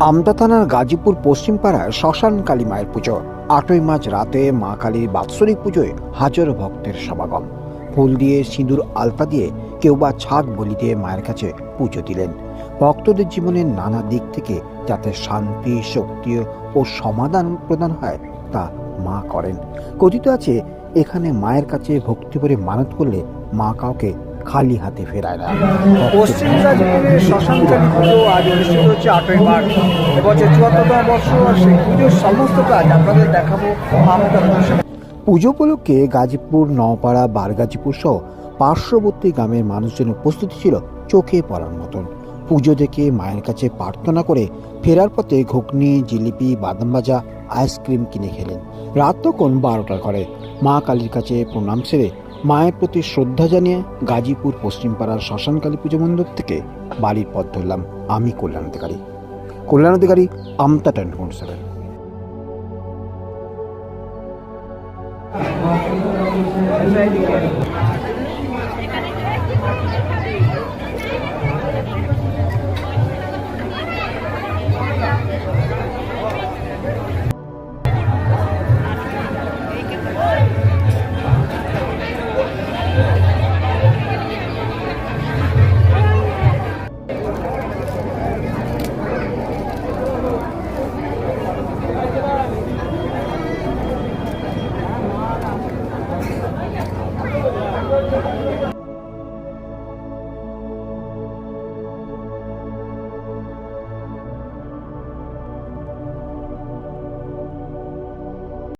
আমতা থানার গাজীপুর পশ্চিম পাড়ায় শ্মশান কালী মায়ের পুজো। আটই মার্চ রাতে মা কালীর বাৎসরিক পুজোয় হাজারো ভক্তের সমাগম। ফুল দিয়ে সিঁদুর আলতা দিয়ে কেউ বা ছাদ বলি দিয়ে মায়ের কাছে পুজো দিলেন। ভক্তদের জীবনের নানা দিক থেকে যাতে শান্তি, শক্তি ও সমাধান প্রদান হয়, তা মা করেন। কথিত আছে, এখানে মায়ের কাছে ভক্তি করে মানত করলে মা কাউকে খালি হাতে ফেরায় না। পশ্চিম শ্মশানকালী পুজো আজ অনুষ্ঠিত হচ্ছে আটই মার্চ। এবছর চুয়াত্তরতম বর্ষ আর সেই পুজোর সমস্ত কাজ আপনাদের দেখাবো পুজো উপলক্ষে গাজীপুর নওপাড়া বারগাজীপুর সহ পার্শ্ববর্তী গ্রামের মানুষজন উপস্থিতি ছিল চোখে পড়ার মতন। পুজো দেখে মায়ের কাছে প্রার্থনা করে ফেরার পথে ঘুগনি জিলিপি বাদাম ভাজা আইসক্রিম কিনে খেলেন। রাত তখন বারোটা করে মা কালীর কাছে প্রণাম সেরে মায়ের প্রতি শ্রদ্ধা জানিয়ে গাজীপুর পশ্চিমপাড়ার শ্মশানকালী পুজো মণ্ডপ থেকে বাড়ির পথ ধরলাম আমি কল্যাণ অধিকারী। কল্যাণ অধিকারী আমতা টোয়েন্টি সেভেন।